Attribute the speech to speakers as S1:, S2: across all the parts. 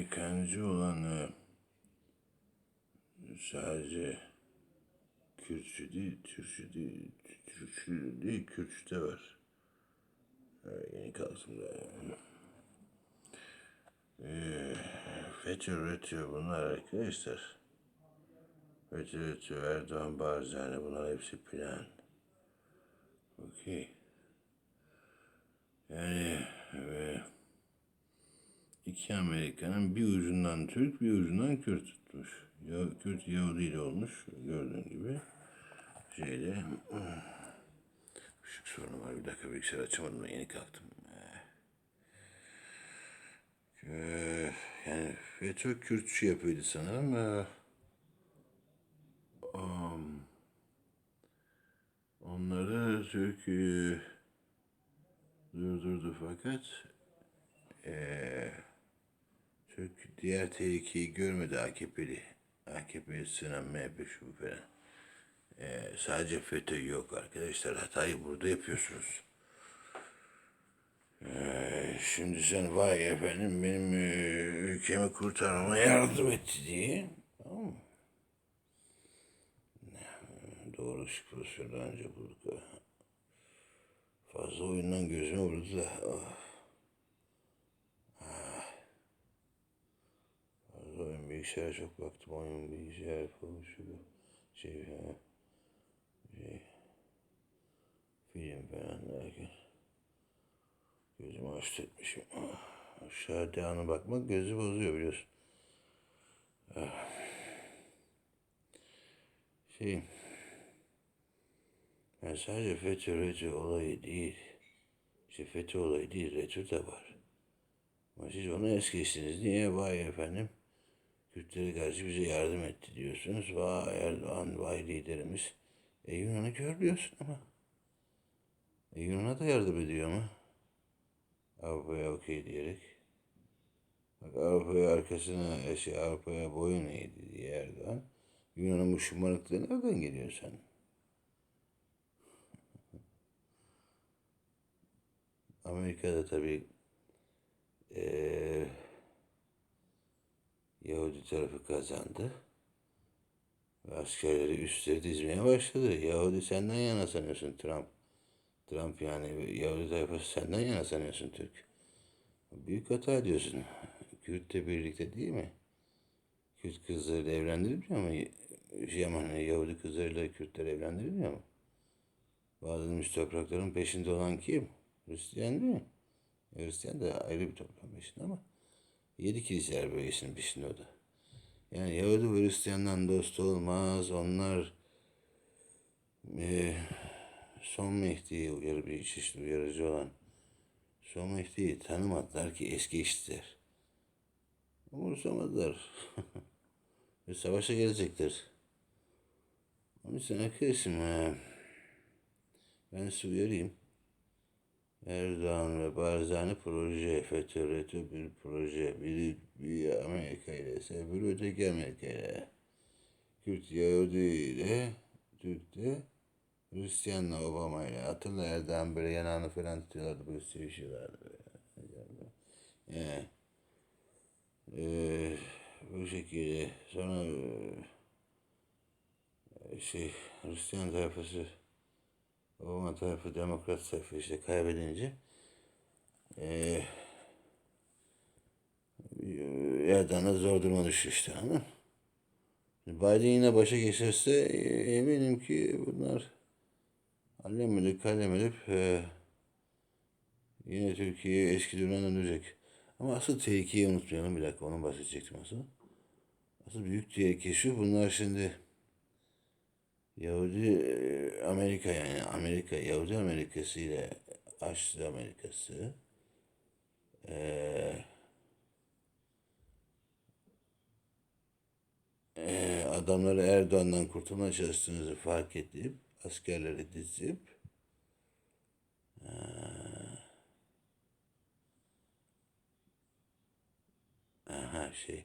S1: Amerikancı olanı sadece Kürtçü değil, Türkçü değil, Türkçü değil, Kürtçü de var. Evet, yeni kalsın da. Ee, FETÖ, bunlar arkadaşlar. FETÖ, RETÖ, Erdoğan, Barzani bunlar hepsi plan. Okey. Yani iki Amerika'nın bir ucundan Türk bir ucundan Kürt tutmuş. Ya, Kürt Yahudi ile olmuş gördüğün gibi. Şeyde ışık sorunu var bir dakika bilgisayar açamadım da yeni kalktım. Ee, yani FETÖ Kürtçü yapıyordu sanırım. Um, onları Türk e, durdurdu fakat eee Türk diğer tehlikeyi görmedi AKP'li. AKP'ye sığınan MHP şu falan. Eee, sadece FETÖ yok arkadaşlar. Hatayı burada yapıyorsunuz. Eee, şimdi sen vay efendim benim eee, ülkemi kurtarmama yardım etti diye. Tamam mı? Doğru pozisyonu önce bulduk. Fazla oyundan gözüme vurdu da. Ah. Fazla oyun bilgisayara çok baktım. Oyun bilgisayar falan şu bu. Şey, ha. şey. Film falan derken. Gözümü açtı etmişim. Aşağı devamlı bakmak gözü bozuyor biliyorsun. Ah. Şey. Yani sadece FETÖ RETÖ olayı değil. İşte FETÖ olayı değil, RETÖ de var. Ama siz onu es geçtiniz. Niye? Vay efendim. Kürtlere karşı bize yardım etti diyorsunuz. Vay Erdoğan, vay liderimiz. E Yunan'ı görmüyorsun ama. E Yunan'a da yardım ediyor ama. Avrupa'ya okey diyerek. Bak Avrupa'ya arkasına, şey, Avrupa'ya boyun eğdi diye Erdoğan. Yunan'ın bu şımarıklığı nereden geliyor sen? Amerika'da tabii eee Yahudi tarafı kazandı. Ve askerleri üstleri dizmeye başladı. Yahudi senden yana sanıyorsun Trump. Trump yani Yahudi tarafı senden yana sanıyorsun Türk. Büyük hata diyorsun. Kürt'le birlikte değil mi? Kürt kızlarıyla evlendirilmiyor mu? Yaman Yahudi kızlarıyla Kürtler evlendirilmiyor mu? Bazı toprakların peşinde olan kim? Hristiyan değil mi? Hristiyan da ayrı bir toprağın peşinde ama yedi kiliseler bölgesinin peşinde. Yani Yahudi ve Hristiyan'dan dost olmaz. Onlar e, son Mehdi'ye uyarı bir çeşit uyarıcı olan son Mehdi'yi tanımadılar ki es geçtiler. Umursamadılar. ve savaşa gelecekler. Onun için arkadaşım e, ben size uyarayım. Erdoğan ve Barzani proje, FETÖ, bir proje. Biri bir Amerika ile ise öbürü öteki Amerika ile. Kürt Yahudi ile Türk de Hristiyanla Obama ile. Hatırla Erdoğan böyle yanağını falan tutuyorlardı böyle sevişiyorlardı. Böyle. Yani, e, bu şekilde sonra e, şey Hristiyan tayfası Obama tarafı demokrat tarafı işte kaybedince eee Erdoğan'a zor duruma düştü işte ama Biden yine başa geçerse e, eminim ki bunlar allem edip kalem edip yine Türkiye'ye eski durumuna dönecek. Ama asıl tehlikeyi unutmayalım bir dakika onu bahsedecektim asıl. Asıl büyük tehlike şu bunlar şimdi Yahudi e, Amerika yani Amerika Yahudi Amerikası ile Haçlı Amerikası. Eee, adamları Erdoğan'dan kurtulmaya çalıştığınızı fark edip askerleri dizip eee, aha şey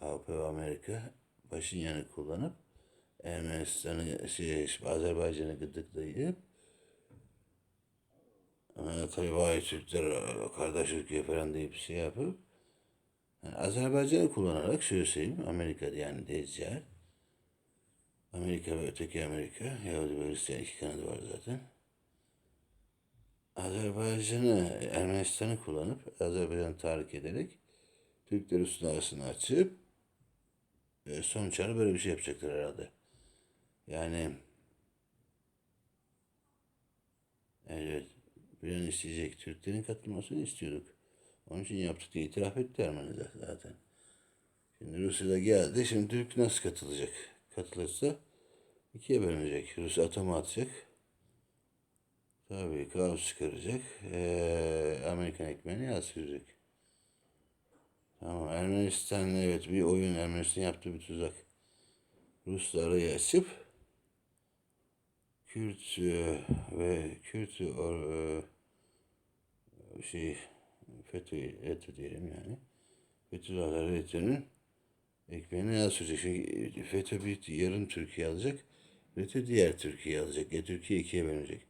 S1: Avrupa ve Amerika başın yanı kullanıp Ermenistan'ı, şey, Azerbaycan'ı gıdıklayıp tabii vay Türkler kardeş ülke falan deyip şey yapıp Yani Azerbaycan'ı kullanarak şöyle söyleyeyim. Amerika'da yani Deccal. Amerika ve öteki Amerika. Yahudi ve Hristiyan iki kanadı var zaten. Azerbaycan'ı, Ermenistan'ı kullanıp Azerbaycan'ı tahrik ederek Türkler üstüne açıp e, sonuç olarak böyle bir şey yapacaklar herhalde. Yani evet plan isteyecek. Türklerin katılmasını istiyorduk. Onun için yaptık diye itiraf etti Ermeniler zaten. Şimdi Rusya da geldi. Şimdi Türk nasıl katılacak? Katılırsa ikiye bölünecek. Rusya atama atacak. Tabii kaos çıkaracak. Ee, Amerikan ekmeğini yansıyacak. Tamam Ermenistan evet bir oyun Ermenistan yaptığı bir tuzak. Rusla arayı açıp Kürt ve Kürt e, şey FETÖ, ETÖ diyelim yani. Fethullah FETÖ'nün ekmeğine yağ sürecek. Çünkü FETÖ bir yarım Türkiye alacak. FETÖ diğer Türkiye alacak. E, Türkiye ikiye bölünecek.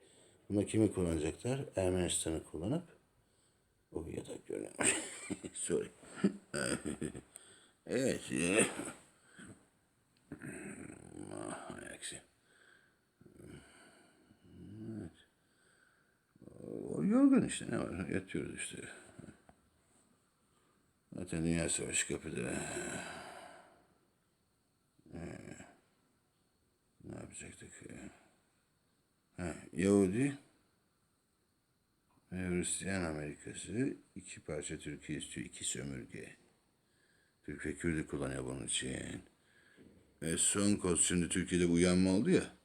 S1: Buna kimi kullanacaklar? Ermenistan'ı kullanıp o yatak görünüyor. Sorry. evet. e, ah, aksi. Evet. O yorgun işte ne var? Yatıyoruz işte. Zaten Dünya Savaşı kapıda. Ee, ne yapacaktık? Ha, Yahudi ve Hristiyan Amerikası iki parça Türkiye istiyor. iki sömürge. Türk ve Kürt'ü kullanıyor bunun için. Ve son kod şimdi Türkiye'de uyanma oldu ya.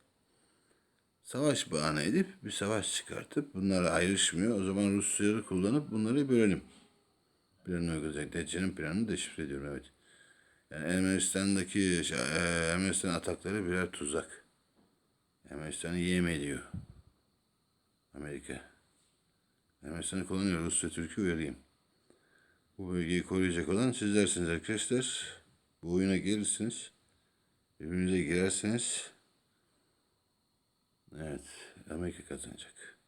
S1: Savaş bahane edip bir savaş çıkartıp bunlar ayrışmıyor. O zaman Rusya'yı kullanıp bunları bölelim. Planı uygulayacak. Decca'nın planını deşifre ediyorum evet. Yani Ermenistan'daki şey, e, Ermenistan atakları birer tuzak. Ermenistan'ı yem ediyor. Amerika. Ermenistan'ı kullanıyor. Rusya Türkiye uyarayım. Bu bölgeyi koruyacak olan sizlersiniz arkadaşlar. Bu oyuna gelirsiniz. Birbirinize girerseniz evet Amerika kazanacak.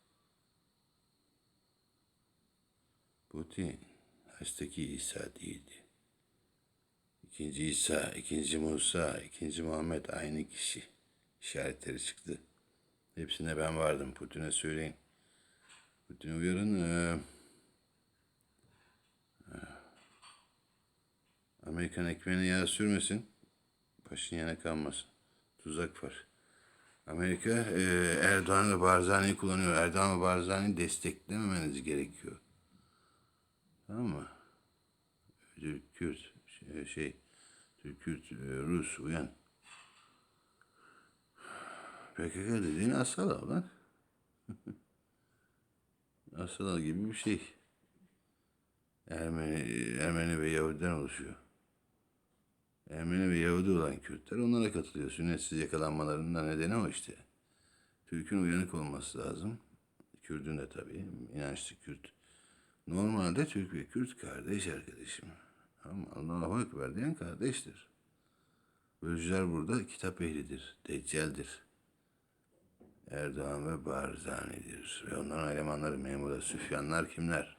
S1: Putin hastaki İsa değildi. İkinci İsa, ikinci Musa, ikinci Muhammed aynı kişi. İşaretleri çıktı. Hepsine ben vardım. Putin'e söyleyin. Putin'e uyarın. Ee, Amerikan ekmeğine yağ sürmesin. Başın yana kalmasın. Tuzak var. Amerika e, Erdoğan ve Barzani'yi kullanıyor. Erdoğan ve Barzani'yi desteklememeniz gerekiyor. Tamam mı? Türk, Kürt, şey, şey Türk, Kürt, e, Rus uyan. PKK dediğin Asala lan. Asala gibi bir şey. Ermeni, Ermeni ve Yahudi'den oluşuyor. Ermeni ve Yahudi olan Kürtler onlara katılıyor. Sünnetsiz yakalanmalarının nedeni o işte. Türk'ün uyanık olması lazım. Kürt'ün de tabii. inançlı Kürt. Normalde Türk ve Kürt kardeş arkadaşım. Ama Allah'a Ekber diyen kardeştir. Bölücüler burada kitap ehlidir, deccaldir. Erdoğan ve Barzani'dir. Ve onların elemanları memura Süfyanlar kimler?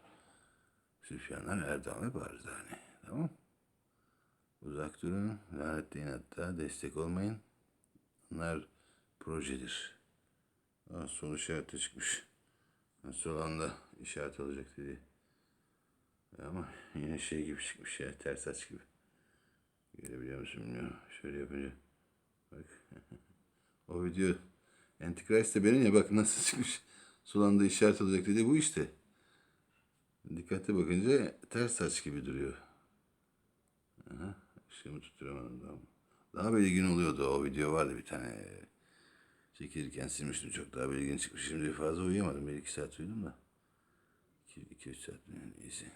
S1: Süfyanlar Erdoğan ve Barzani. Tamam Uzak durun, lanetleyin hatta, destek olmayın. Bunlar projedir. Aa, soru işareti çıkmış. Nasıl anda işaret olacak dedi. Ama yine şey gibi çıkmış ya, ters aç gibi. Görebiliyor musun bilmiyorum. Şöyle yapınca. Bak. o video Antichrist de benim ya bak nasıl çıkmış. Sulanda işaret olacak dedi bu işte. Dikkatli bakınca ters saç gibi duruyor. Aha, ışığımı tutturamadım daha. Daha belirgin oluyordu o video vardı bir tane. Çekilirken silmiştim çok daha belirgin çıkmış. Şimdi fazla uyuyamadım. Bir iki saat uyudum da. İki, iki üç saat yani iyisi.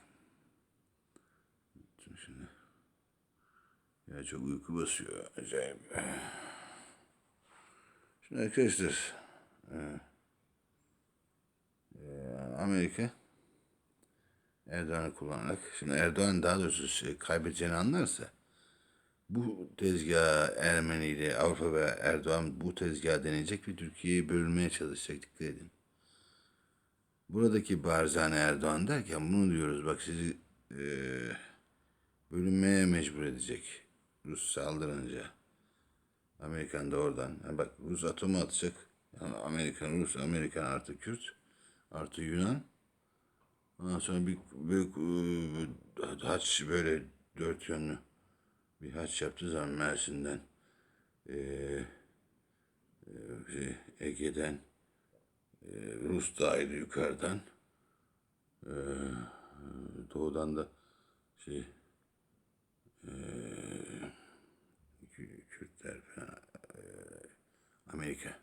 S1: Şimdi. Ya çok uyku basıyor. Acayip. Şimdi arkadaşlar e, e, Amerika Erdoğan'ı kullanarak şimdi Erdoğan daha doğrusu şey, kaybedeceğini anlarsa bu tezgah Ermeni ile Avrupa ve Erdoğan bu tezgah deneyecek ve Türkiye'yi bölmeye çalışacak dikkat edin. Buradaki Barzani Erdoğan derken bunu diyoruz bak sizi e, bölünmeye mecbur edecek. Rus saldırınca. Amerikan da oradan. Yani bak Rus atomu atacak. Yani Amerikan, Rus, Amerikan artı Kürt artı Yunan. Ondan sonra bir büyük e, haç böyle dört yönlü bir haç yaptığı zaman Mersin'den e, e, şey, Ege'den e, Rus da ayrı yukarıdan e, doğudan da şey e, Kü- Kürtler falan e, Amerika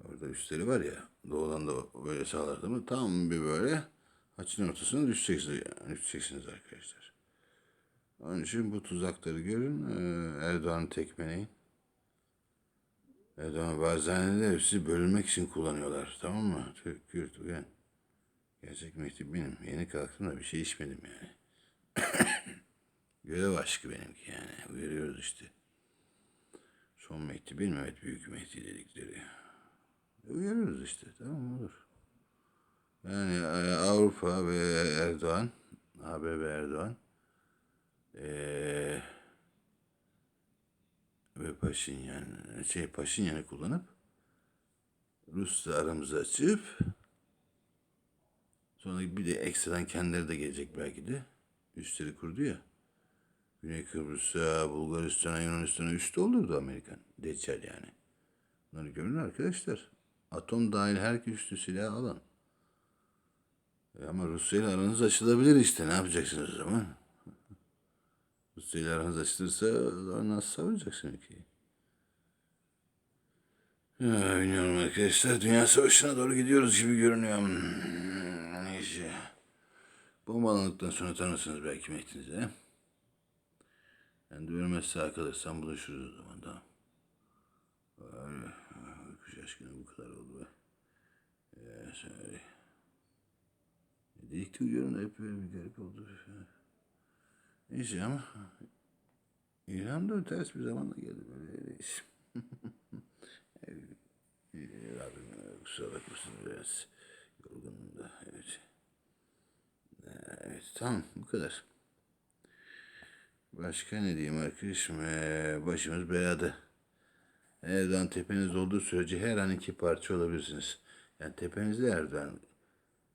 S1: orada üstleri var ya doğudan da böyle sağlardı mı tam bir böyle haçın ortasına düşeceksiniz, yani düşeceksiniz arkadaşlar. Onun için bu tuzakları görün. e, Erdoğan'ı tekmeleyin. Erdoğan bazen de hepsi bölünmek için kullanıyorlar. Tamam mı? Türk, Kürt, uyan. Gerçek mektup benim. Yeni kalktım da bir şey içmedim yani. Görev aşkı benimki yani. Uyarıyoruz işte. Son Mehdi benim evet büyük Mehdi dedikleri. Uyarıyoruz işte tamam olur. Yani e, Avrupa ve Erdoğan, AB ve Erdoğan eee ve Paşinyan, şey Paşinyan'ı kullanıp Rus'la aramızı açıp sonra bir de ekstradan kendileri de gelecek belki de üstleri kurdu ya. Güney Kıbrıs'a, Bulgaristan'a, Yunanistan'a üstü olurdu Amerikan. Deccal yani. Bunları görün arkadaşlar. Atom dahil herkes üstü silah alın. E ama Rusya ile aranız açılabilir işte. Ne yapacaksınız o zaman? Rusya ile aranız açılırsa nasıl savaşacaksın ülkeyi? Ya, bilmiyorum arkadaşlar. Dünya Savaşı'na doğru gidiyoruz gibi görünüyor. Hmm, Neyse. Bombalandıktan sonra tanırsınız belki Mehdi'nizi. Ben de ölmez sağ kalırsam buluşuruz o zaman da. Öyle. Şaşkını bu kadar oldu be. Ya söyle. Delikte uyuyorum da hep böyle bir garip oldu. Neyse ama İlham da ters bir zamanda geldi böyle neyse. E, kusura bakmasın biraz yorgunum da evet. Ee, Evet tamam bu kadar. Başka ne diyeyim arkadaşım Ee, başımız belada. Erdoğan tepenizde olduğu sürece her an iki parça olabilirsiniz. Yani tepenizde Erdoğan,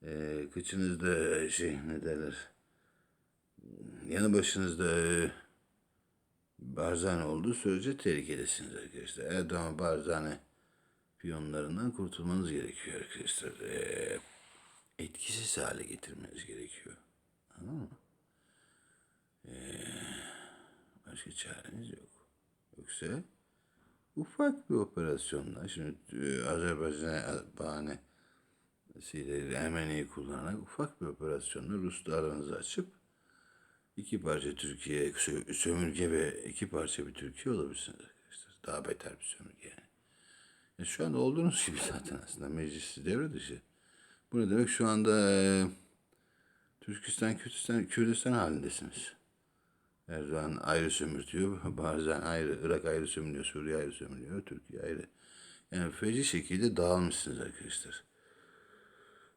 S1: ee, kıçınızda şey ne derler, yanı başınızda ee, Barzani olduğu sürece tehlikedesiniz arkadaşlar. Erdoğan Barzani piyonlarından kurtulmanız gerekiyor arkadaşlar. Ee, etkisiz hale getirmeniz gerekiyor. Anladın mı? Ee, başka çareniz yok. Yoksa ufak bir operasyonla şimdi e, Azerbaycan bahane Ermeni'yi kullanarak ufak bir operasyonla Rus'la aranızı açıp iki parça Türkiye sö- sömürge ve iki parça bir Türkiye olabilirsiniz arkadaşlar. Daha beter bir sömürge yani. E şu anda olduğunuz gibi zaten aslında meclisi devre dışı. Bu ne demek? Şu anda e, Türkistan, Kürdistan, Kürdistan halindesiniz. Erdoğan ayrı sömürtüyor, bazen ayrı, Irak ayrı sömürüyor, Suriye ayrı sömürüyor, Türkiye ayrı. Yani feci şekilde dağılmışsınız arkadaşlar.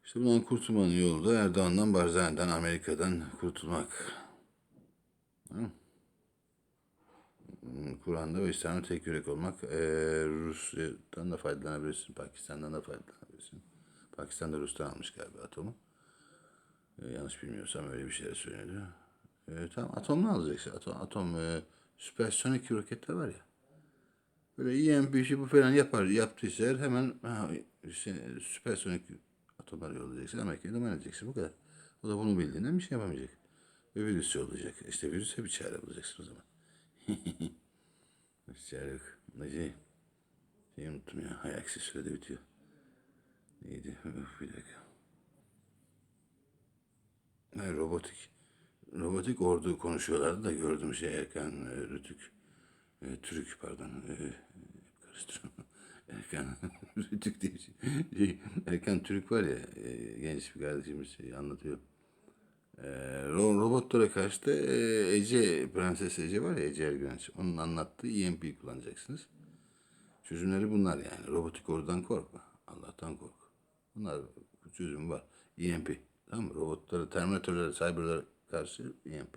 S1: İşte bundan kurtulmanın yolu da Erdoğan'dan, Barzani'den, Amerika'dan kurtulmak. Hmm, Kur'an'da ve İslam'da tek yürek olmak. Ee, Rusya'dan da faydalanabilirsin, Pakistan'dan da faydalanabilirsin. Pakistan da Rus'tan almış galiba atomu. Ee, yanlış bilmiyorsam öyle bir şeyler söyledi. Ee, tamam atomunu alacaksın. Atom, atom e, süpersonik roketler var ya. Böyle EMP şey bu falan yapar, yaptıysa hemen ha, şey, süpersonik atomlar yollayacaksın. Amerika'ya duman edeceksin. Bu kadar. O da bunu bildiğinden bir şey yapamayacak. Ve yollayacak. İşte virüse bir çare bulacaksın o zaman. bir çare yok. Neci? Şeyi unuttum ya. Ayaksi sürede bitiyor. Neydi? Öf, bir dakika. Ha, robotik. Robotik ordu konuşuyorlardı da gördüm şey Erkan e, Rütük. E, Türk pardon. E, karıştırıyorum. Erkan Rütük diye şey. şey, Erkan Türk var ya e, genç bir kardeşimiz şey anlatıyor. E, ro- robotlara karşı da e, Ece, Prenses Ece var ya Ece Ergüvenç. Onun anlattığı EMP'yi kullanacaksınız. Çözümleri bunlar yani. Robotik ordudan korkma. Allah'tan kork. Bunlar çözümü var. EMP. Tamam mı? Robotlara, terminatörlere, cyberlara karşı EMP.